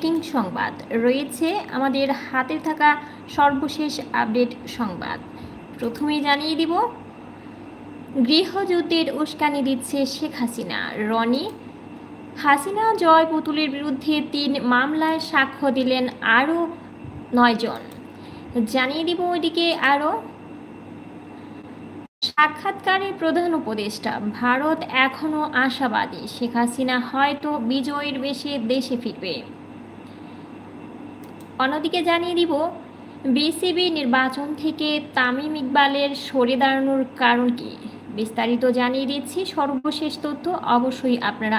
Breaking সংবাদ। রয়েছে আমাদের হাতে থাকা সর্বশেষ আপডেট সংবাদ। প্রথমে জানিয়ে দিব, গৃহযুদ্ধের উস্কানি দিচ্ছে শেখ হাসিনা। রনি, হাসিনা জয় পুতুলের বিরুদ্ধে তিন মামলায় সাক্ষ্য দিলেন আরও নয়জন জানিয়ে দিব ওইদিকে আরও, সাক্ষাৎকারে প্রধান উপদেষ্টা, ভারত এখনও আশাবাদী। শেখ হাসিনা হয়তো বিজয়ের বেশে দেশে ফিরবে। অন্যদিকে জানিয়ে দিব, বিসিবি নির্বাচন থেকে তামিম ইকবালের সরে দাঁড়ানোর কারণ কি? বিস্তারিত জানিয়ে দিচ্ছি সর্বশেষ তথ্য অবশ্যই আপনারা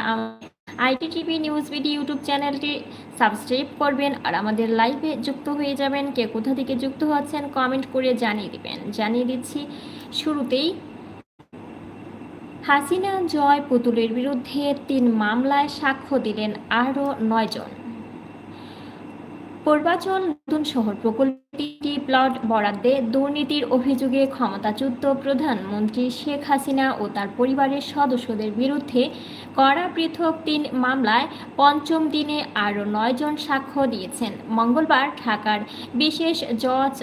IT TV news BD YouTube চ্যানেলটি সাবস্ক্রাইব করবেন আর আমাদের লাইভে যুক্ত হয়ে যাবেন। কে কোথা থেকে যুক্ত হচ্ছেন কমেন্ট করে জানিয়ে দিবেন। জানিয়ে দিচ্ছি শুরুতেই, হাসিনা জয় পুতুলের বিরুদ্ধে তিন মামলায় সাক্ষ্য দিলেন আরও নয়জন। পূর্বাচল নতুন শহর প্রকল্পটি প্লট বরাদ্দে দুর্নীতির অভিযোগে ক্ষমতাচ্যুত প্রধানমন্ত্রী শেখ হাসিনা ও তার পরিবারের সদস্যদের বিরুদ্ধে করা পৃথক তিন মামলায় পঞ্চম দিনে আরও নয়জন সাক্ষ্য দিয়েছেন। মঙ্গলবার ঢাকার বিশেষ জজ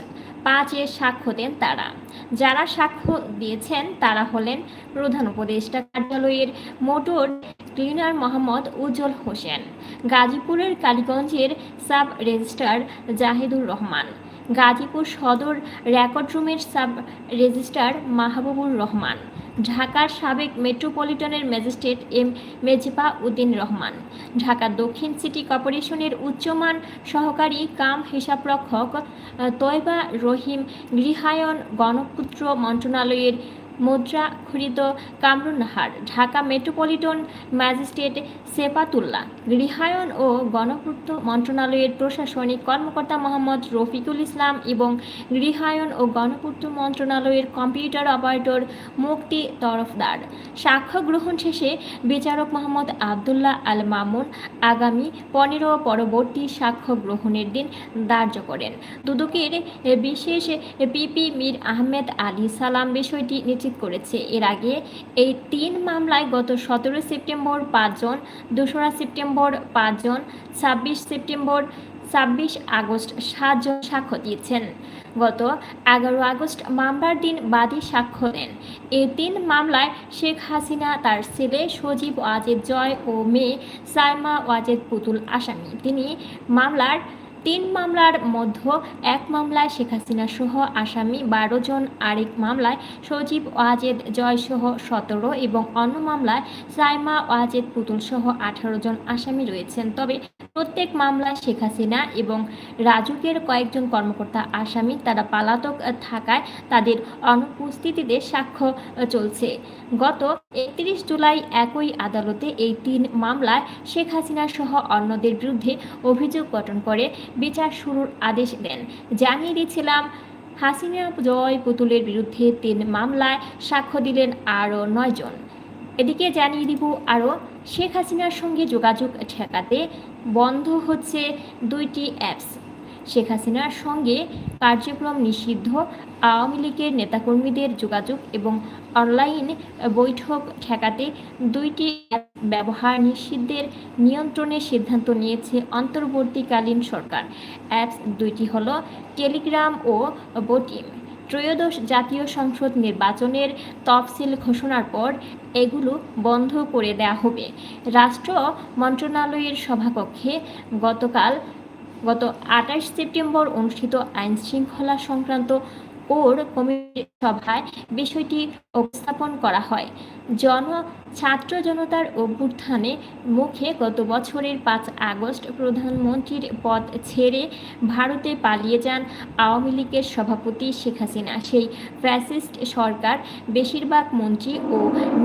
পাঁচে সাক্ষ্য দেন তারা। যারা সাক্ষ্য দিয়েছেন তারা হলেন প্রধান উপদেষ্টা কার্যালয়ের মোটর ক্লিনার মোহাম্মদ উজ্জ্বল হোসেন, গাজীপুরের কালীগঞ্জের sub registrar Jahidur Rahman, Gazipur Sadar record রুমের সাব রেজিস্ট্রার মাহবুবুর রহমান ঢাকার সাবেক মেট্রোপলিটনের ম্যাজিস্ট্রেট এম মেজবা উদ্দিন রহমান। ঢাকা দক্ষিণ সিটি কর্পোরেশনের উচ্চমান সহকারী কাম হিসাবরক্ষক তৈবা রহিম গৃহায়ন গণপুত্র মন্ত্রণালয়ের মুদ্রাক্ষরিত কামরুন্নাহার, ঢাকা মেট্রোপলিটন ম্যাজিস্ট্রেট সেপাতুল্লাহ গৃহায়ন ও গণপূর্ত মন্ত্রণালয়ের প্রশাসনিক কর্মকর্তা মোহাম্মদ রফিকুল ইসলাম এবং গৃহায়ন ও গণপূর্ত মন্ত্রণালয়ের কম্পিউটার অপারেটর মুক্তি তরফদার। সাক্ষ্য গ্রহণ শেষে বিচারক মোহাম্মদ আবদুল্লাহ আল মামুন আগামী পনেরো পরবর্তী সাক্ষ্য গ্রহণের দিন ধার্য করেন। দুদকের বিশেষ পিপি মীর আহমেদ আলী সালাম বিষয়টি নিশ্চিত নিশ্চিত করেছে। এর আগে এই তিন মামলায় গত সতেরো সেপ্টেম্বর পাঁচজন দোসরা সেপ্টেম্বর পাঁচজন ছাব্বিশ সেপ্টেম্বর ছাব্বিশ আগস্ট সাতজন সাক্ষ্য দিয়েছেন। গত এগারো আগস্ট মামলার দিন বাদী সাক্ষ্য দেন। এই তিন মামলায় শেখ হাসিনা, তার ছেলে সজীব ওয়াজেদ জয় ও মেয়ে সাইমা ওয়াজেদ পুতুল আসামি। তিনি মামলার তিন মামলার মধ্যে এক মামলায় শেখ হাসিনা সহ আসামি বারো জন, আরেক মামলায় সজীব ওয়াজেদ জয়সহ সতেরো এবং অন্য মামলায় সাইমা ওয়াজেদ পুতুল সহ আঠারো জন আসামি রয়েছেন। তবে প্রত্যেক মামলায় শেখ হাসিনা এবং রাজুকের কয়েকজন কর্মকর্তা আসামি তারা পালাতক থাকায় তাদের অনুপস্থিতিতে সাক্ষ্য চলছে। গত একত্রিশ জুলাই একই আদালতে এই তিন মামলায় শেখ হাসিনা সহ অন্যদের বিরুদ্ধে অভিযোগ গঠন করে বিচার শুরুর আদেশ দেন। জানিয়ে দিয়েছিলাম, হাসিনা জয় পুতুলের বিরুদ্ধে তিন মামলায় সাক্ষ্য দিলেন আরও নয়জন এদিকে জানিয়ে দিব আরও, শেখ হাসিনার সঙ্গে যোগাযোগ ঠেকাতে বন্ধ হচ্ছে দুইটি অ্যাপস। শেখ হাসিনার সঙ্গে কার্যক্রম নিষিদ্ধ, আওয়ামী লীগের নেতাকর্মীদের যোগাযোগ এবং অনলাইন বৈঠক ঠেকাতে দুইটি অ্যাপ ব্যবহার নিষিদ্ধের নিয়ন্ত্রণের সিদ্ধান্ত নিয়েছে অন্তর্বর্তীকালীন সরকার। অ্যাপস দুইটি হল টেলিগ্রাম ও বোটিম। ত্রয়োদশ জাতীয় সংসদ নির্বাচনের তফসিল ঘোষণার পর এগুলো বন্ধ করে দেওয়া হবে। রাষ্ট্র মন্ত্রণালয়ের সভাকক্ষে গতকাল গত আঠাশ সেপ্টেম্বর অনুষ্ঠিত আইনশৃঙ্খলা সংক্রান্ত কোর কমিটির সভায় বিষয়টি উপস্থাপন করা হয়। জন, ছাত্র জনতার অভ্যুত্থানে মুখে গত বছরের পাঁচ আগস্ট প্রধানমন্ত্রীর পদ ছেড়ে ভারতে পালিয়ে যান আওয়ামী লীগের সভাপতি শেখ হাসিনা। সেই ফ্যাসিস্ট সরকার বেশিরভাগ মন্ত্রী ও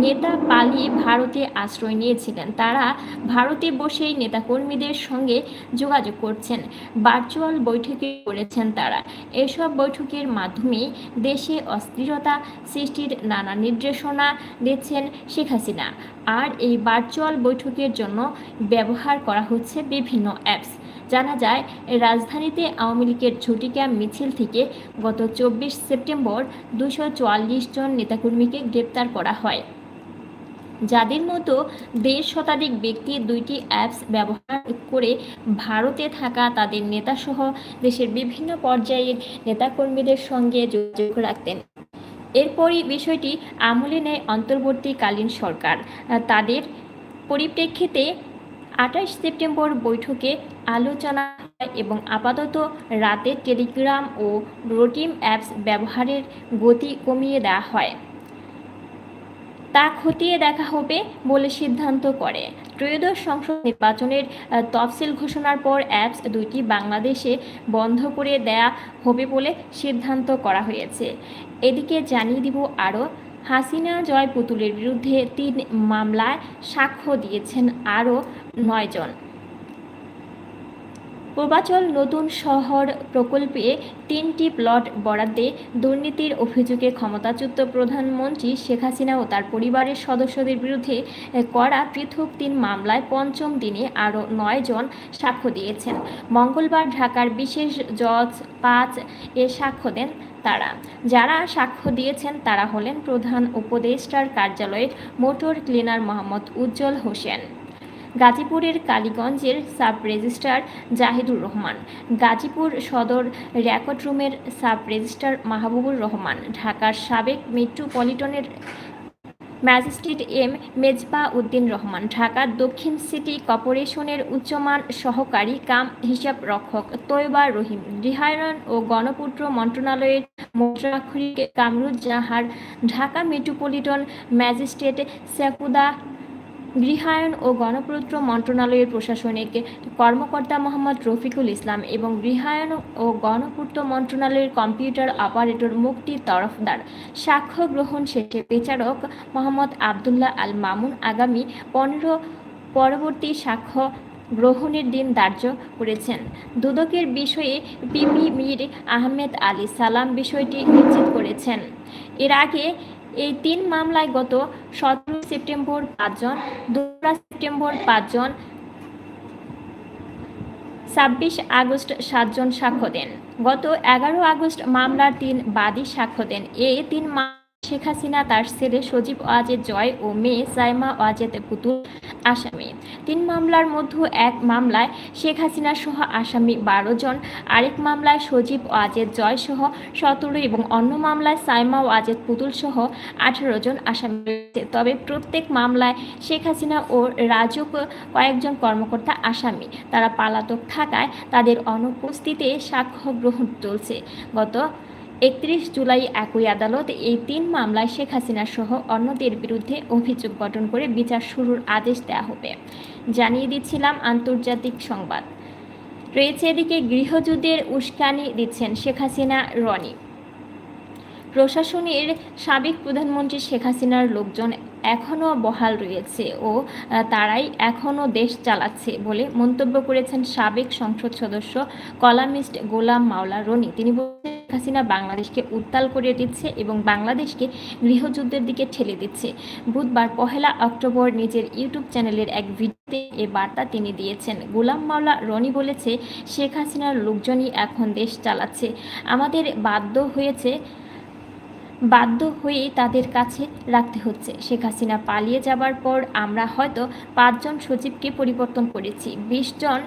নেতা পালিয়ে ভারতে আশ্রয় নিয়েছিলেন। তারা ভারতে বসেই নেতাকর্মীদের সঙ্গে যোগাযোগ করছেন। ভার্চুয়াল বৈঠকে করেছেন তারা। এসব বৈঠকের মাধ্যমে দেশে অস্থিরতা সৃষ্টির নানা নির্দেশনা দিচ্ছেন শেখ হাসিনা। আর এই ভার্চুয়াল বৈঠকের জন্য ব্যবহার করা হচ্ছে বিভিন্ন অ্যাপস জানা যায়, রাজধানীতে আওয়ামী লীগের ক্যাম্প মিছিল থেকে গত চব্বিশ সেপ্টেম্বর দুশো জন নেতাকর্মীকে গ্রেপ্তার করা হয়। যাদের মতো দেড় শতাধিক ব্যক্তি দুইটি অ্যাপস ব্যবহার করে ভারতে থাকা তাদের নেতাসহ দেশের বিভিন্ন পর্যায়ের নেতাকর্মীদের সঙ্গে যোগাযোগ রাখতেন। এরপরই বিষয়টি আমলে নেয় অন্তর্বর্তীকালীন সরকার। তাদের পরিপ্রেক্ষিতে আঠাশ সেপ্টেম্বর বৈঠকে আলোচনা এবং আপাতত রাতে টেলিগ্রাম ও রোটিম অ্যাপস ব্যবহারের গতি কমিয়ে দেওয়া হয়। তা খতিয়ে দেখা হবে বলে সিদ্ধান্ত করে। ত্রয়োদশ সংসদ নির্বাচনের তফসিল ঘোষণার পর অ্যাপস দুইটি বাংলাদেশে বন্ধ করে দেয়া হবে বলে সিদ্ধান্ত করা হয়েছে। এদিকে জানিয়ে দিব আরও, হাসিনা জয় পুতুলের বিরুদ্ধে তিন মামলায় সাক্ষ্য দিয়েছেন আরও নয়জন। পূর্বাচল নতুন শহর প্রকল্পে তিনটি প্লট বরাদ্দে দুর্নীতির অভিযোগে ক্ষমতাচ্যুত প্রধানমন্ত্রী শেখ হাসিনা ও তার পরিবারের সদস্যদের বিরুদ্ধে করা পৃথক তিন মামলায় পঞ্চম দিনে আরও নয় জন সাক্ষ্য দিয়েছেন। মঙ্গলবার ঢাকার বিশেষ জজ পাঁচ এ সাক্ষ্য দেন তারা। যারা সাক্ষ্য দিয়েছেন তারা হলেন প্রধান উপদেষ্টার কার্যালয়ের মোটর ক্লিনার মোহাম্মদ উজ্জ্বল হোসেন। গাজীপুরের কালীগঞ্জের sub registrar Jahidur Rahman, Gazipur Sadar record রুমের সাব রেজিস্ট্রার মাহবুবুর রহমান, ঢাকার সাবেক মেট্রোপলিটনের ম্যাজিস্ট্রেট এম মেজবা উদ্দিন রহমান ঢাকার দক্ষিণ সিটি কর্পোরেশনের উচ্চমান সহকারী কাম হিসাব রক্ষক তৈবা রহিম গৃহায়ন ও গণপূর্ত মন্ত্রণালয়ের মোটরাক্ষরিক কামরুজ্জাহার, ঢাকা মেট্রোপলিটন ম্যাজিস্ট্রেট সেকুদা গৃহায়ন ও গণপূর্ত মন্ত্রণালয়ের প্রশাসনিক কর্মকর্তা মোহাম্মদ রফিকুল ইসলাম এবং গৃহায়ন ও গণপূর্ত মন্ত্রণালয়ের কম্পিউটার অপারেটর মুক্তি তরফদার সাক্ষ্য গ্রহণ শেষে বিচারক মোহাম্মদ আবদুল্লাহ আল মামুন আগামী পনেরো পরবর্তী সাক্ষ্য গ্রহণের দিন ধার্য করেছেন। দুদকের বিষয়ে পিপি মীর আহমেদ আলী সালাম বিষয়টি নিশ্চিত করেছেন। এর আগে এই তিন মামলায় গত সতেরো সেপ্টেম্বর পাঁচজন দোসরা সেপ্টেম্বর পাঁচজন, ছাব্বিশ আগস্ট সাতজন সাক্ষ্য দেন। গত এগারো আগস্ট মামলার তিন বাদী সাক্ষ্য দেন। এই তিন শেখ হাসিনা, তার ছেলে সজীব ওয়াজেদ জয় ও মেয়ে সাইমা ওয়াজেদ পুতুল আসামি। তিন মামলার মধ্যে এক মামলায় শেখ হাসিনা সহ আসামি বারো জন, আরেক মামলায় সজীব ওয়াজেদ জয় সহ সতেরো এবং অন্য মামলায় সাইমা ওয়াজেদ পুতুল সহ আঠারো জন আসামি রয়েছে। তবে প্রত্যেক মামলায় শেখ হাসিনা ও রাজুক কয়েকজন কর্মকর্তা আসামি। তারা পালাতক থাকায় তাদের অনুপস্থিতিতে সাক্ষ্য গ্রহণ চলছে। গত একত্রিশ জুলাই একই আদালত এই তিন মামলায় শেখ হাসিনা সহ অন্যদের বিরুদ্ধে অভিযোগ গঠন করে বিচার শুরুর আদেশ দেওয়া হবে। জানিয়ে দিচ্ছিলাম আন্তর্জাতিক সংবাদ। রয়েছে এদিকে গৃহযুদ্ধের উস্কানি দিচ্ছেন শেখ হাসিনা, রনি। প্রশাসনের সাবেক প্রধানমন্ত্রী শেখ হাসিনার লোকজন এখনও বহাল রয়েছে ও তারাই এখনও দেশ চালাচ্ছে বলে মন্তব্য করেছেন সাবেক সংসদ সদস্য কলামিস্ট গোলাম মাওলা রনি। তিনি বলেছেন হাসিনা বাংলাদেশকে উত্তাল করে দিচ্ছে এবং বাংলাদেশকে গৃহযুদ্ধের দিকে ঠেলে দিচ্ছে। বুধবার পহেলা অক্টোবর নিজের ইউটিউব চ্যানেলের এক ভিডিওতে এ বার্তা তিনি দিয়েছেন। গোলাম মাওলা রনি বলেছে, শেখ হাসিনার লোকজনই এখন দেশ চালাচ্ছে। আমাদের বাধ্য হয়েছে বাধ্য হয়েই তাদের কাছে রাখতে হচ্ছে। শেখ হাসিনা পালিয়ে যাবার পর আমরা হয়তো পাঁচজন সচিবকে পরিবর্তন করেছি, বিশ জন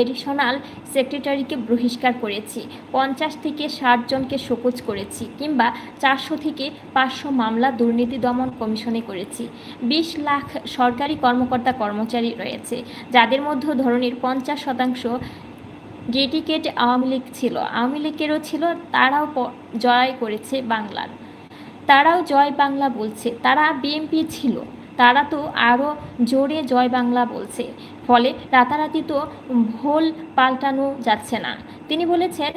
এডিশনাল সেক্রেটারিকে বহিষ্কার করেছি, পঞ্চাশ থেকে ষাট জনকে শোকজ করেছি কিংবা চারশো থেকে পাঁচশো মামলা দুর্নীতি দমন কমিশনে করেছি। বিশ লাখ সরকারি কর্মকর্তা কর্মচারী রয়েছে, যাদের মধ্য ধরনের পঞ্চাশ শতাংশ ডেডিকেট আওয়ামী লীগ ছিল। আওয়ামী লীগেরও ছিল, তারাও জয় করেছে বাংলার। তারাও জয় বাংলা বলছে। তারা বিএনপি ছিল। তারা তো আরও জোরে জয় বাংলা বলছে। ফলে রাতারাতি তো ভোল পাল্টানো যাচ্ছে না। তিনি বলেছেন,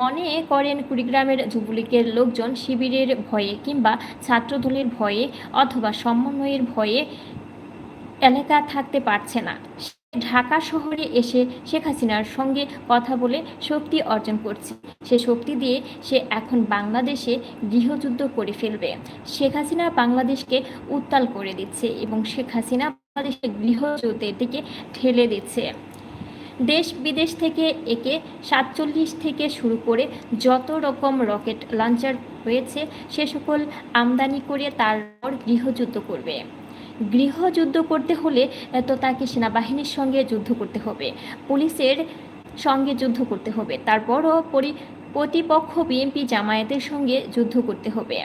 মনে করেন কুড়িগ্রামের যুবলীগের লোকজন শিবিরের ভয়ে কিংবা ছাত্রদলের ভয়ে অথবা সমন্বয়ের ভয়ে এলাকা থাকতে পারছে না। ঢাকা শহরে এসে শেখ হাসিনার সঙ্গে কথা বলে শক্তি অর্জন করছে। সে শক্তি দিয়ে সে এখন বাংলাদেশে গৃহযুদ্ধ করে ফেলবে। শেখ হাসিনা বাংলাদেশকে উত্তাল করে দিচ্ছে এবং শেখ হাসিনা বাংলাদেশে গৃহযুদ্ধের দিকে ঠেলে দিচ্ছে। দেশ বিদেশ থেকে একে সাতচল্লিশ থেকে শুরু করে যত রকম রকেট লঞ্চার হয়েছে, সে সকল আমদানি করে তারপর গৃহযুদ্ধ করবে। গৃহযুদ্ধ করতে হলে তো তাকে সেনাবাহিনীর সঙ্গে যুদ্ধ করতে হবে। পুলিশের সঙ্গে যুদ্ধ করতে হবে। তারপরও পরি, প্রতিপক্ষ বিএনপি জামায়াতের সঙ্গে যুদ্ধ করতে হবে।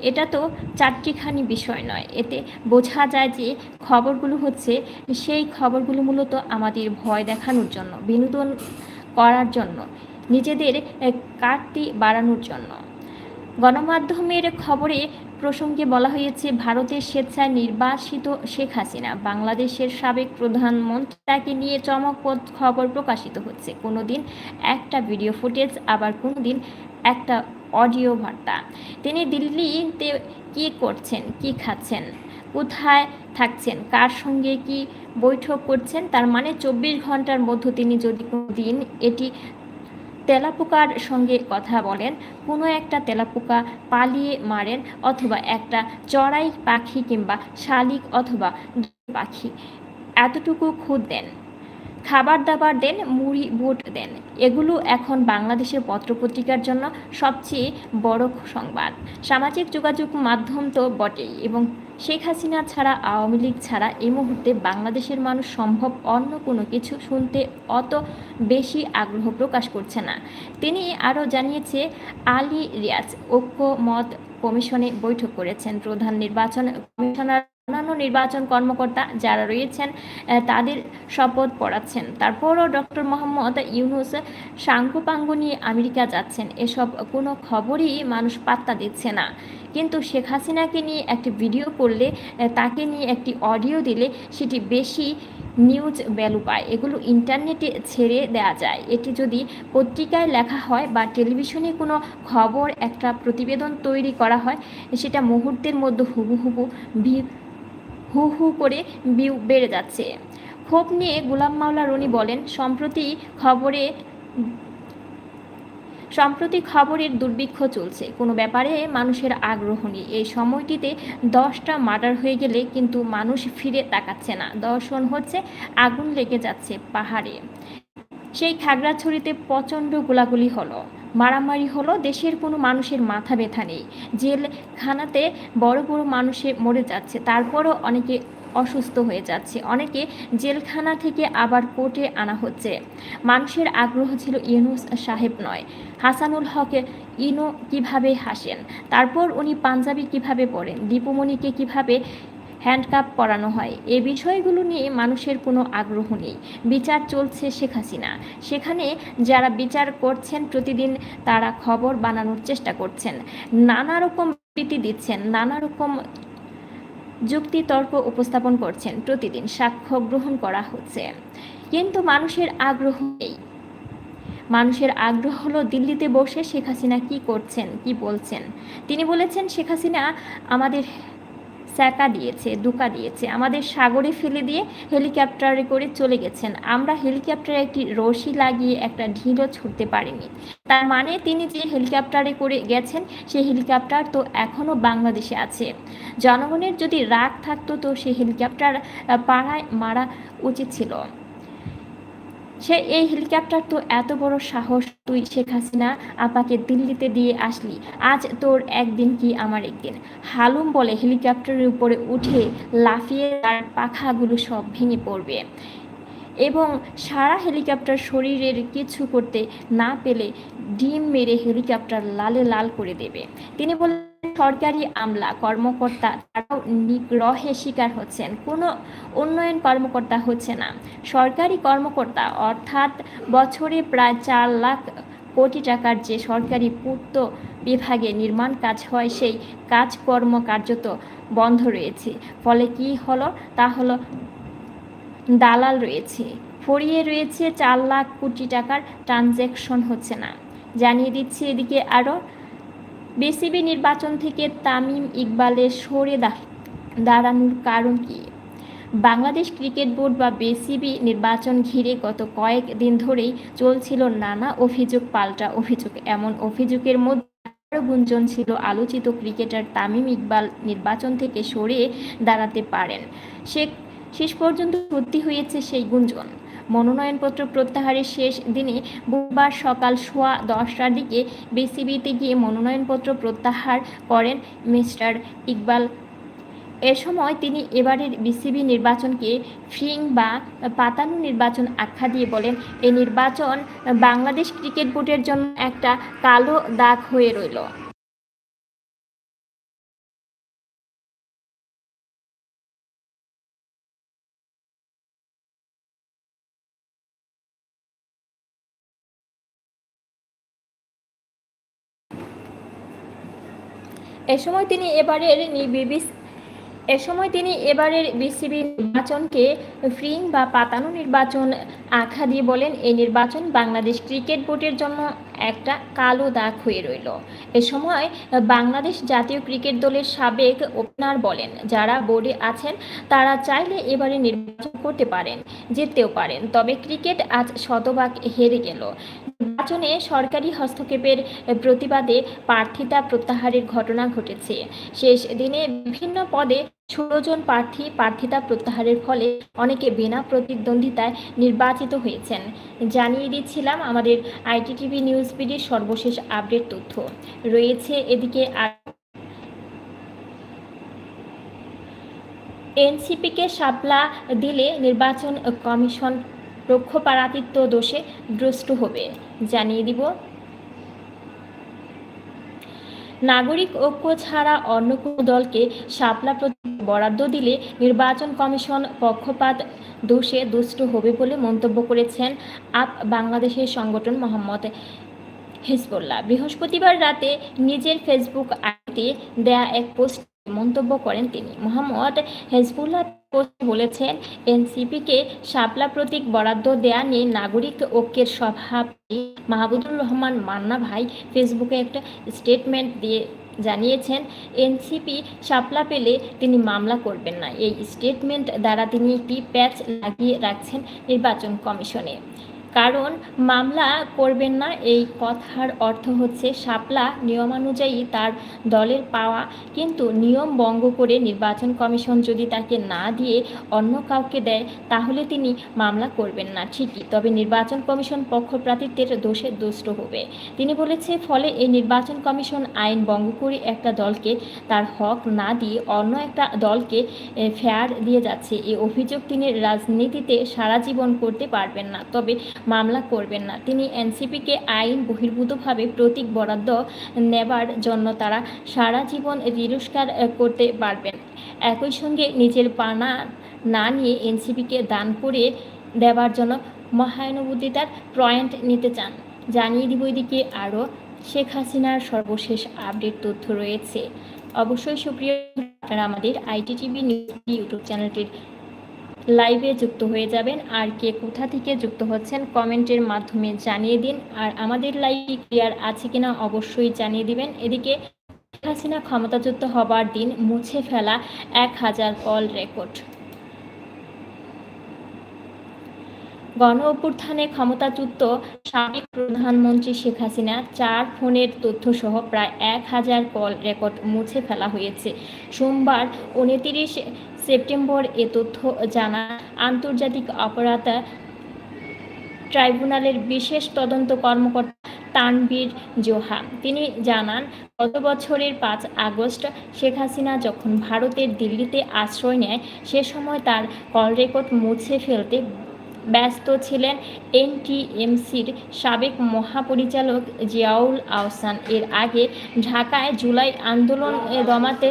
এটা তো চারটিখানি বিষয় নয়। এতে বোঝা যায় যে খবরগুলো হচ্ছে, সেই খবরগুলো মূলত আমাদের ভয় দেখানোর জন্য, বিনোদন করার জন্য, নিজেদের কাটতি বাড়ানোর জন্য। গণমাধ্যমের খবরে প্রসঙ্গে বলা হয়েছে, ভারতের স্বেচ্ছায় নির্বাসিত শেখ হাসিনা, বাংলাদেশের সাবেক প্রধানমন্ত্রী, তাকে নিয়ে চমকপ্রদ খবর প্রকাশিত হচ্ছে। কোনোদিন একটা ভিডিও ফুটেজ, আবার কোনোদিন একটা অডিও বার্তা। তিনি দিল্লিতে কি করছেন, কি খাচ্ছেন, কোথায় থাকছেন, কার সঙ্গে কি বৈঠক করছেন, তার মানে চব্বিশ ঘণ্টার মধ্যে তিনি যদি কোনো দিন এটি তেলাপোকার সঙ্গে কথা বলেন, কোনো একটা তেলাপোকা পালিয়ে মারেন অথবা একটা চড়াই পাখি কিংবা শালিক অথবা পাখি। এতটুকু খুদ দেন। খাবার দাবার দেন, মুড়ি, বুট দেন। এগুলো এখন বাংলাদেশের পত্রপত্রিকার জন্য সবচেয়ে বড় সংবাদ। সামাজিক যোগাযোগ মাধ্যম তো বটেই এবং শেখ হাসিনা ছাড়া, আওয়ামী লীগ ছাড়া এই মুহূর্তে বাংলাদেশের মানুষ সম্ভব অন্য কোনো কিছু শুনতে অত বেশি আগ্রহ প্রকাশ করছে না। তিনি আরও জানিয়েছে, আলী রিয়াজ ঐক্যমত কমিশনে বৈঠক করেছেন। প্রধান নির্বাচন কমিশনার অন্যান্য নির্বাচন কর্মকর্তা যারা রয়েছেন তাদের শপথ পড়াচ্ছেন। তারপরও ডক্টর মোহাম্মদ ইউনুস সাঙ্গপাঙ্গ নিয়ে আমেরিকা যাচ্ছেন। এসব কোনো খবরই মানুষ পাত্তা দিচ্ছে না। কিন্তু শেখ হাসিনাকে নিয়ে একটি ভিডিও করলে তাকে নিয়ে একটি অডিও দিলে সেটি বেশি নিউজ ভ্যালু পায়। এগুলো ইন্টারনেটে ছেড়ে দেওয়া যায়। এটি যদি পত্রিকায় লেখা হয় বা টেলিভিশনে কোনো খবর একটা প্রতিবেদন তৈরি করা হয়, সেটা মুহূর্তের মধ্যে হুবু হুবু ভি হু হু করে বিউ বেড়ে যাচ্ছে। ক্ষোভ নিয়ে গোলাম মাওলা রনি বলেন, সম্প্রতি খবরে, সম্প্রতি খবরের দুর্ভিক্ষ চলছে। কোনো ব্যাপারে মানুষের আগ্রহ নেই। এই সময়টিতে দশটা মার্ডার হয়ে গেলে কিন্তু মানুষ ফিরে তাকাচ্ছে না। দর্শন হচ্ছে, আগুন লেগে যাচ্ছে পাহাড়ে। সেই খাগড়াছড়িতে প্রচণ্ড গোলাগুলি হলো। মারামারি হলো দেশের কোনো মানুষের মাথা ব্যথা নেই। জেলখানাতে বড় বড় মানুষে মরে যাচ্ছে, তারপরও অনেকে অসুস্থ হয়ে যাচ্ছে। অনেকে জেলখানা থেকে আবার কোর্টে আনা হচ্ছে। মানুষের আগ্রহ ছিল ইউনুস সাহেব নয়। হাসানুল হকে ইনো কীভাবে হাসেন? তারপর উনি পাঞ্জাবি কীভাবে পরেন? দীপুমণিকে কীভাবে হ্যান্ডকাপ পরানো হয়। এ বিষয়গুলো নিয়ে মানুষের কোনো আগ্রহ নেই। বিচার চলছে শেখ হাসিনা। সেখানে যারা বিচার করছেন প্রতিদিন তারা খবর বানানোর চেষ্টা করছেন। নানা রকম রীতি দিচ্ছেন, নানা রকম যুক্তিতর্ক উপস্থাপন করছেন প্রতিদিন, সাক্ষ্য গ্রহণ করা হচ্ছে। কিন্তু মানুষের আগ্রহ নেই। মানুষের আগ্রহ হলো দিল্লিতে বসে শেখ হাসিনা কি করছেন, কি বলছেন। তিনি বলেছেন, শেখ হাসিনা আমাদের স্যাকা দিয়েছে, দুকা দিয়েছে। আমাদের সাগরে ফেলে দিয়ে হেলিকপ্টারে করে চলে গেছেন। আমরা হেলিকপ্টারে একটি রশি লাগিয়ে একটা ঢিলও ছুটতে পারিনি। তার মানে তিনি যে হেলিকপ্টারে করে গেছেন সেই হেলিকপ্টার তো এখনও বাংলাদেশে আছে। জনগণের যদি রাগ থাকতো তো সেই হেলিকপ্টার পাড়ায় মারা উচিত ছিল। সে এই হেলিকপ্টার তো এত বড় সাহস, তুই শেখ হাসিনা আপাকে দিল্লিতে দিয়ে আসলি। আজ তোর একদিন কি আমার একদিন? হালুম বলে হেলিকপ্টারের উপরে উঠে লাফিয়ে তার পাখাগুলো সব ভেঙে পড়বে। এবং সারা হেলিকপ্টার শরীরের কিছু করতে না পেলে ডিম মেরে হেলিকপ্টার লালে লাল করে দেবে। তিনি বললেন সরকারি আমলা কর্মকর্তা তারাও নিগ্রহে শিকার হচ্ছেন। কোনো উন্নয়ন কর্মকর্তা হচ্ছে না। সরকারি কর্মকর্তা অর্থাৎ বছরে প্রায় চার লাখ কোটি টাকার যে সরকারি পূর্ত বিভাগে নির্মাণ কাজ হয়, সেই কাজকর্ম কার্যত বন্ধ রয়েছে। ফলে কি হলো? তা হলো দালাল রয়েছে। ফরিয়ে রয়েছে চার লাখ কোটি টাকার ট্রানজ্যাকশন হচ্ছে না। জানিয়ে দিচ্ছি এদিকে আরও বিসিবি নির্বাচন থেকে তামিম ইকবালের সরে দাঁড়ানোর কারণ কি? বাংলাদেশ ক্রিকেট বোর্ড বা বিসিবি নির্বাচন ঘিরে গত কয়েক দিন ধরেই চলছিল নানা অভিযোগ, পাল্টা অভিযোগ। এমন অভিযোগের মধ্যে আরও গুঞ্জন ছিল আলোচিত ক্রিকেটার তামিম ইকবাল নির্বাচন থেকে সরে দাঁড়াতে পারেন। সে, শেষ পর্যন্ত সত্যি হয়েছে সেই গুঞ্জন। মনোনয়নপত্র প্রত্যাহারের শেষ দিনে বুধবার সকাল সোয়া দশটার দিকে বিসিবিতে গিয়ে মনোনয়নপত্র প্রত্যাহার করেন মিস্টার ইকবাল। এ সময় তিনি এবারের বিসিবি নির্বাচনকে ফ্রিং বা পাতানো নির্বাচন আখ্যা দিয়ে বলেন এই নির্বাচন বাংলাদেশ ক্রিকেট বোর্ডের জন্য একটা কালো দাগ হয়ে রইল। এ সময় তিনি এবারের এ সময় তিনি এবারের বিসিবি নির্বাচনকে ফ্রিং বা পাতানো নির্বাচন আখ্যা দিয়ে বলেন, এই নির্বাচন বাংলাদেশ ক্রিকেট বোর্ডের জন্য একটা কালো দাগ হয়ে রইল। এ সময় বাংলাদেশ জাতীয় ক্রিকেট দলের সাবেক ওপেনার বলেন, যারা বোর্ডে আছেন, তারা চাইলে এবারে নির্বাচন করতে পারেন, জিততেও পারেন। তবে ক্রিকেট আজ শতভাগ হেরে গেল। নির্বাচনে সরকারি হস্তক্ষেপের প্রতিবাদে প্রার্থিতা প্রত্যাহারের ঘটনা ঘটেছে। শেষ দিনে বিভিন্ন পদে ষোলো জন প্রার্থী প্রার্থিতা প্রত্যাহারের ফলে অনেকে বিনা প্রতিদ্বন্দ্বিতায় নির্বাচিত হয়েছেন। জানিয়ে দিচ্ছিলাম আমাদের আইটিটিভি নিউজ পিডির সর্বশেষ আপডেট তথ্য। রয়েছে এদিকে এনসিপিকে সাপলা দিলে নির্বাচন কমিশন পক্ষপারাতিত্ব দোষে ভ্রষ্ট হবে। জানিয়ে দিব। নাগরিক ঐক্য ছাড়া অন্য কোনো দলকে শাপলা বরাদ্দ দিলে নির্বাচন কমিশন পক্ষপাত দোষে দুষ্ট হবে বলে মন্তব্য করেছেন আপ বাংলাদেশের সংগঠন মোহাম্মদ হিজবুল্লাহ। বৃহস্পতিবার রাতে নিজের ফেসবুক আইডিতে দেয়া এক পোস্ট মন্তব্য করেন তিনি। মোহাম্মদ হেজবুল্লাহ বলেছেন, এনসিপিকে শাপলা প্রতীক বরাদ্দ দেয়া নিয়ে নাগরিক ঐক্যের সভাপতি মাহবুদুর রহমান মান্না ভাই ফেসবুকে একটা স্টেটমেন্ট দিয়ে জানিয়েছেন, এনসিপি শাপলা পেলে তিনি মামলা করবেন না। এই স্টেটমেন্ট দ্বারা তিনি একটি প্যাচ লাগিয়ে রাখছেন নির্বাচন কমিশনে। কারণ মামলা করবেন না, এই কথার অর্থ হচ্ছে শাপলা নিয়মানুযায়ী তার দলের পাওয়া কিন্তু নিয়ম ভঙ্গ করে নির্বাচন কমিশন যদি তাকে না দিয়ে অন্য কাউকে দেয়, তাহলে তিনি মামলা করবেন না, ঠিকই। তবে নির্বাচন কমিশন পক্ষপ্রাতিত্বের দোষে দুষ্ট হবে। তিনি বলেছে, ফলে এই নির্বাচন কমিশন আইন ভঙ্গ করে একটা দলকে তার হক না দিয়ে অন্য একটা দলকে ফেয়ার দিয়ে যাচ্ছে। এই অভিযোগ তিনি রাজনীতিতে সারা জীবন করতে পারবেন না। তবে মামলা করবেন না। তিনি এনসিপিকে আইন বহির্ভূতভাবে প্রতীক বরাদ্দ নেবার জন্য তারা সারা জীবন তিরস্কার করতে পারবেন। একই সঙ্গে নিজের পানা না নিয়ে এনসিপিকে দান করে দেবার জন্য মহানুভূতিতার পয়েন্ট নিতে চান। জানিয়ে দিব এদিকে আরও, শেখ হাসিনার সর্বশেষ আপডেট তথ্য রয়েছে। অবশ্যই সুপ্রিয় আপনারা আমাদের আইটিটিভি নিউজ ইউটিউব চ্যানেলটির লাইভে যুক্ত হয়ে যাবেন। আর কে কোথা থেকে যুক্ত হচ্ছেন কমেন্টের মাধ্যমে জানিয়ে দিন। আর আমাদের লাইভ ক্লিয়ার আছে কিনা অবশ্যই জানিয়ে দিবেন। এদিকে হাসিনা ক্ষমতাচ্যুত হবার দিন মুছে ফেলা এক হাজার কল রেকর্ড গণ অভ্যুত্থানে ক্ষমতাচ্যুত সাবেক প্রধানমন্ত্রী শেখ হাসিনা চার ফোনের তথ্যসহ প্রায় এক হাজার কল রেকর্ড মুছে ফেলা হয়েছে। সোমবার উনতিরিশ সেপ্টেম্বর এ তথ্য জানা আন্তর্জাতিক অপরাধ ট্রাইব্যুনালের বিশেষ তদন্ত কর্মকর্তা তানবীর জোহা। তিনি জানান, গত বছরের পাঁচ আগস্ট শেখ হাসিনা যখন ভারতের দিল্লিতে আশ্রয় নেয়, সে সময় তার কল রেকর্ড মুছে ফেলতে ব্যস্ত ছিলেন এনটিএমসির সাবেক মহাপরিচালক জিয়াউল আহসান। এর আগে ঢাকায় জুলাই আন্দোলন দমাতে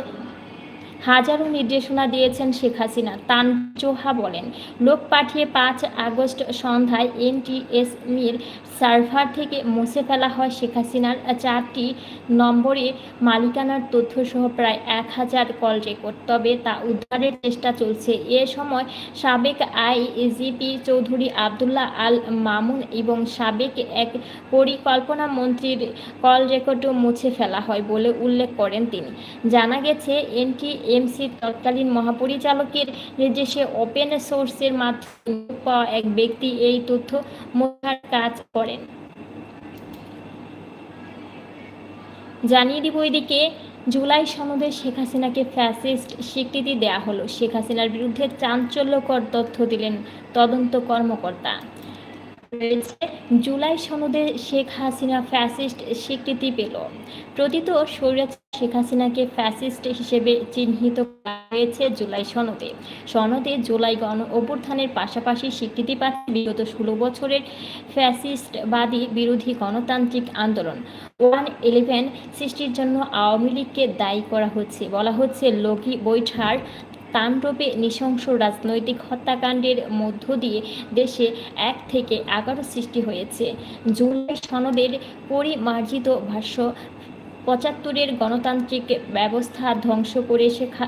হাজারো নির্দেশনা দিয়েছেন শেখ হাসিনা। তান চোহা বলেন, লোক পাঠিয়ে পাঁচ আগস্ট সন্ধ্যায় এনটিএসমির সার্ভার থেকে মুছে ফেলা হয় শেখ হাসিনার চারটি নম্বরে মালিকানার তথ্যসহ প্রায় এক হাজার কল রেকর্ড। তবে তা উদ্ধারের চেষ্টা চলছে। এ সময় সাবেক আইজিপি চৌধুরী আবদুল্লাহ আল মামুন এবং সাবেক এক পরিকল্পনা মন্ত্রীর কল রেকর্ডও মুছে ফেলা হয় বলে উল্লেখ করেন তিনি। জানা গেছে এনটি এমসি তৎকালীন মহাপরিচালকের নির্দেশে ওপেন সোর্সের মাধ্যমে পাওয়া এক ব্যক্তি এই তথ্য মোছার কাজ করেন। জানিয়ে দিব এদিকে, জুলাই সনদে শেখ হাসিনাকে ফ্যাসিস্ট স্বীকৃতি দেয়া হলো। শেখ হাসিনার বিরুদ্ধে চাঞ্চল্যকর তথ্য দিলেন তদন্ত কর্মকর্তা। রয়েছে। জুলাই সনদে শেখ হাসিনা ফ্যাসিস্ট স্বীকৃতি পেল। প্রতিত স্বৈরাচার শেখ হাসিনাকে ফ্যাসিস্ট হিসেবে চিহ্নিত করা হয়েছে জুলাই সনদে। সনদে জুলাই গণ অভ্যুত্থানের পাশাপাশি স্বীকৃতি পাচ্ছে বিগত ষোলো বছরের ফ্যাসিস্টবাদী বিরোধী গণতান্ত্রিক আন্দোলন। ওয়ান ইলেভেন সৃষ্টির জন্য আওয়ামী লীগকে দায়ী করা হচ্ছে। বলা হচ্ছে, লগি বৈঠার তাণ্ডবে নৃশংস রাজনৈতিক হত্যাকাণ্ডের মধ্য দিয়ে দেশে এক থেকে এগারো সৃষ্টি হয়েছে। জুলাই সনদের পরিমার্জিত ভাষ্য, পঁচাত্তরের গণতান্ত্রিক ব্যবস্থা ধ্বংস করে শেখা,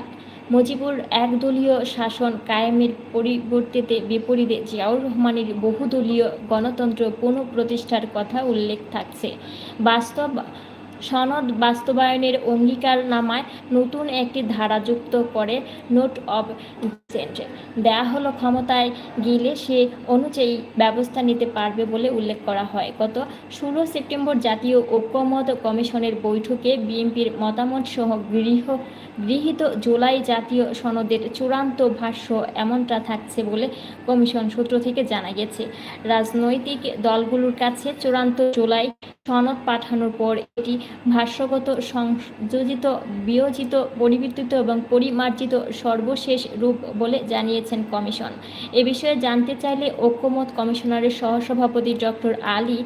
মুজিবুর একদলীয় শাসন কায়েমের পরিবর্তিতে বিপরীতে জিয়াউর রহমানের বহুদলীয় গণতন্ত্র পুনঃপ্রতিষ্ঠার কথা উল্লেখ থাকছে। বাস্তব সনদ বাস্তবায়নের অঙ্গীকারনামায় নতুন একটি ধারা যুক্ত করে নোট অব ডিসেন্ট। দেয়া হলো ক্ষমতায় গেলে সে অনুযায়ী ব্যবস্থা নিতে পারবে বলে উল্লেখ করা হয়। গত ষোলো সেপ্টেম্বর জাতীয় ঐক্যমত কমিশনের বৈঠকে বিএনপির মতামত সহ গৃহ গৃহীত জুলাই জাতীয় সনদের চূড়ান্ত ভাষ্য এমনটা থাকছে বলে কমিশন সূত্র থেকে জানা গেছে। রাজনৈতিক দলগুলোর কাছে চূড়ান্ত জুলাই সনদ পাঠানোর পর এটি ভাষ্যগত, সংযোজিত, বিয়োজিত, পরিবর্তিত এবং পরিমার্জিত সর্বশেষ রূপ বলে জানিয়েছেন কমিশন। এ বিষয়ে জানতে চাইলে ঐক্যমত কমিশনারের সহসভাপতি ডক্টর আলী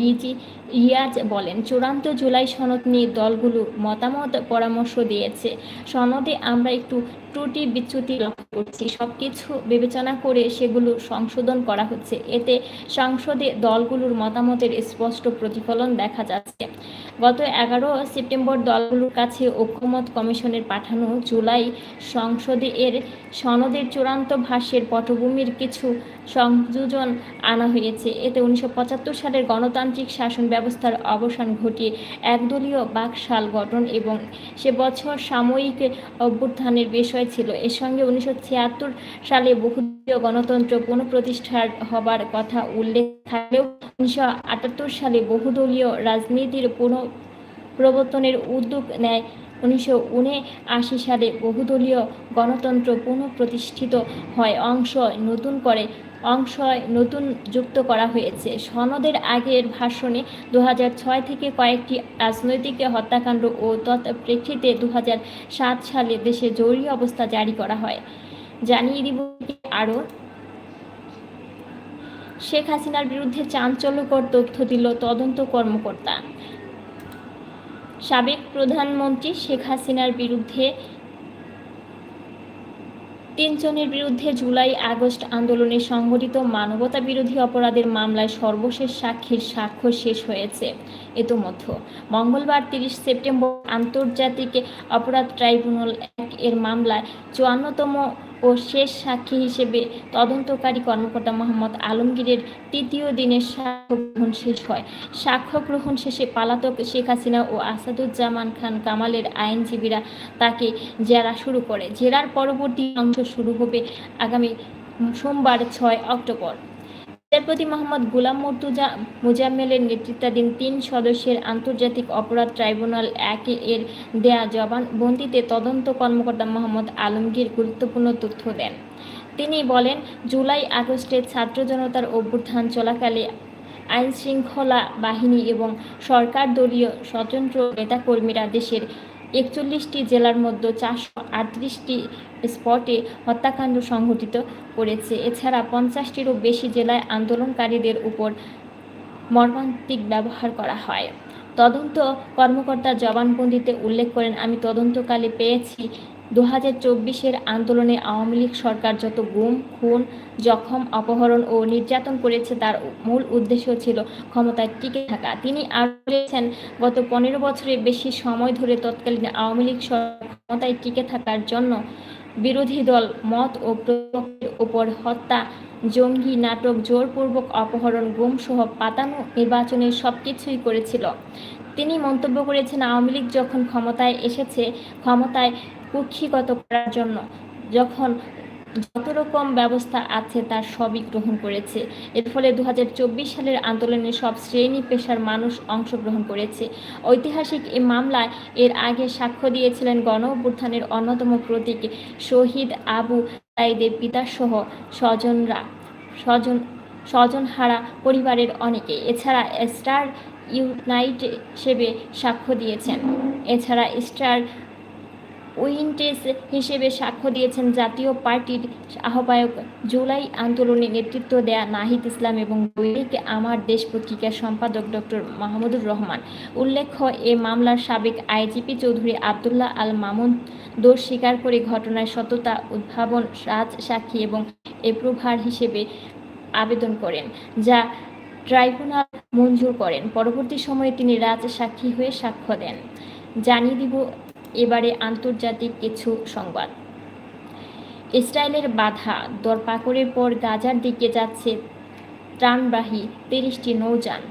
রিজি রিয়াজ বলেন চূড়ান্ত জুলাই সনদ নিয়ে দলগুলো মতামত পরামর্শ দিয়েছে। সনদে আমরা একটু ত্রুটি বিচ্যুতি লক্ষ্য করছি। সব কিছু বিবেচনা করে সেগুলো সংশোধন করা হচ্ছে। এতে সংসদে দলগুলোর মতামতের স্পষ্ট প্রতিফলন দেখা যাচ্ছে। গত এগারো সেপ্টেম্বর দলগুলোর কাছে ঐক্যমত কমিশনের পাঠানো জুলাই সংসদে এর সনদের চূড়ান্ত ভাষ্যের পটভূমির কিছু সংযোজন আনা হয়েছে। এতে উনিশশো পঁচাত্তর সালের গণতান্ত্রিক শাসন ব্যবস্থার অবসান ঘটিয়ে একদলীয় বাকশাল গঠন এবং সে বছর সাময়িক অভ্যুত্থানের বিষয় ছিল। এর সঙ্গে উনিশশো ছিয়াত্তর সালে বহুদলীয় গণতন্ত্র পুনঃপ্রতিষ্ঠার হবার কথা উল্লেখ থাকলেও উনিশশো আটাত্তর সালে বহুদলীয় রাজনীতির পুনঃ প্রবর্তনের উদ্যোগ নেয় উনিশশো উনআশি সালে বহুদলীয় গণতন্ত্র পুনঃপ্রতিষ্ঠিত হয়, অংশ নতুন করে, অংশ নতুন যুক্ত করা হয়েছে। সনদের আগের ভাষণে দু থেকে কয়েকটি রাজনৈতিক হত্যাকাণ্ড ও তৎপ্রেক্ষিতে দু সাত সালে দেশে জরুরি অবস্থা জারি করা হয়। জানিয়ে দিব আরও? শেখ হাসিনার বিরুদ্ধে চাঞ্চল্যকর তথ্য দিল তদন্ত কর্মকর্তা। সাবেক প্রধানমন্ত্রী শেখ হাসিনার বিরুদ্ধে তিনজনের বিরুদ্ধে জুলাই আগস্ট আন্দোলনে সংঘটিত মানবতা বিরোধী অপরাধের মামলায় সর্বশেষ সাক্ষীর সাক্ষ্য শেষ হয়েছে। ইতোমধ্য মঙ্গলবার তিরিশ সেপ্টেম্বর আন্তর্জাতিক অপরাধ ট্রাইব্যুনাল এক এর মামলায় চুয়ান্নতম ও শেষ সাক্ষী হিসেবে তদন্তকারী কর্মকর্তা মোহাম্মদ আলমগীরের তৃতীয় দিনের সাক্ষ্য গ্রহণ শেষ হয়। সাক্ষ্য গ্রহণ শেষে পালাতক শেখ হাসিনা ও আসাদুজ্জামান খান কামালের আইনজীবীরা তাকে জেরা শুরু করে। জেরার পরবর্তী অংশ শুরু হবে আগামী সোমবার, ছয় অক্টোবর। বিচারপতি মোহাম্মদ গুলাম মর্তুজা মুজাম্মেলের নেতৃত্বাধীন তিন সদস্যের আন্তর্জাতিক অপরাধ ট্রাইব্যুনাল এক এর দেয়া জবানবন্দিতে তদন্ত কর্মকর্তা মোহাম্মদ আলমগীর গুরুত্বপূর্ণ তথ্য দেন। তিনি বলেন, জুলাই আগস্টে ছাত্র জনতার অভ্যুত্থান চলাকালে আইনশৃঙ্খলা বাহিনী এবং সরকার দলীয় স্বতন্ত্র নেতাকর্মীরা দেশের একচল্লিশটি জেলার মধ্যে চারশো আটত্রিশটি স্পটে হত্যাকাণ্ড সংঘটিত করেছে। এছাড়া পঞ্চাশটিরও বেশি জেলায় আন্দোলনকারীদের উপর মর্মান্তিক ব্যবহার করা হয়। তদন্ত কর্মকর্তা জবানবন্দিতে উল্লেখ করেন, আমি তদন্তকালে পেয়েছি দু হাজার চব্বিশের আন্দোলনে আওয়ামী লীগ সরকার যত গুম, খুন, জখম, অপহরণ ও নির্যাতন করেছে তার মূল উদ্দেশ্য ছিল ক্ষমতায় টিকে থাকা। তিনি আরও বলেছেন, গত পনেরো বছরের বেশি সময় ধরে তৎকালীন আওয়ামী লীগ সরকার ক্ষমতায় টিকে থাকার জন্য বিরোধী দল, মত ও প্রতিপক্ষের উপর হত্যা, জঙ্গি নাটক, জোরপূর্বক অপহরণ, গুমসহ পাতানো নির্বাচনের সব কিছুই করেছিল। তিনি মন্তব্য করেছেন, আওয়ামী লীগ যখন ক্ষমতায় এসেছে, ক্ষমতায় কুক্ষিগত করার জন্য যখন যত রকম ব্যবস্থা আছে তার সবই গ্রহণ করেছে। এর ফলে দু হাজার চব্বিশ সালের আন্দোলনে সব শ্রেণি পেশার মানুষ অংশগ্রহণ করেছে। ঐতিহাসিক এই মামলায় এর আগে সাক্ষ্য দিয়েছিলেন গণ অভ্যুত্থানের অন্যতম প্রতীক শহীদ আবু সাইদের পিতাসহ স্বজনরা, স্বজন, স্বজনহারা পরিবারের অনেকে। এছাড়া স্টার ইউনাইট হিসেবে সাক্ষ্য দিয়েছেন। এছাড়া স্টার উইন্টেস হিসেবে সাক্ষ্য দিয়েছেন জাতীয় পার্টির আহ্বায়ক। জুলাই আন্দোলনে নেতৃত্ব দেয়া নাহিদ ইসলাম এবং দৈনিক আমার দেশ পত্রিকার সম্পাদক ডক্টর মাহমুদুর রহমান। উল্লেখ্য, এ মামলার সাবেক আইজিপি চৌধুরী আবদুল্লাহ আল মামুন দোষ স্বীকার করে ঘটনার সততা, উদ্ভাবন, রাজ সাক্ষী এবং এপ্রুভার হিসেবে আবেদন করেন, যা ট্রাইব্যুনাল মঞ্জুর করেন। পরবর্তী সময়ে তিনি রাজ সাক্ষী হয়ে সাক্ষ্য দেন। জানিয়ে দিব এবারে আন্তর্জাতিক কিছু সংবাদ। ইসরায়েলের বাধা দরপাকড়ের পর গাজার দিকে যাচ্ছে ত্রাণবাহী তিরিশটি নৌযান।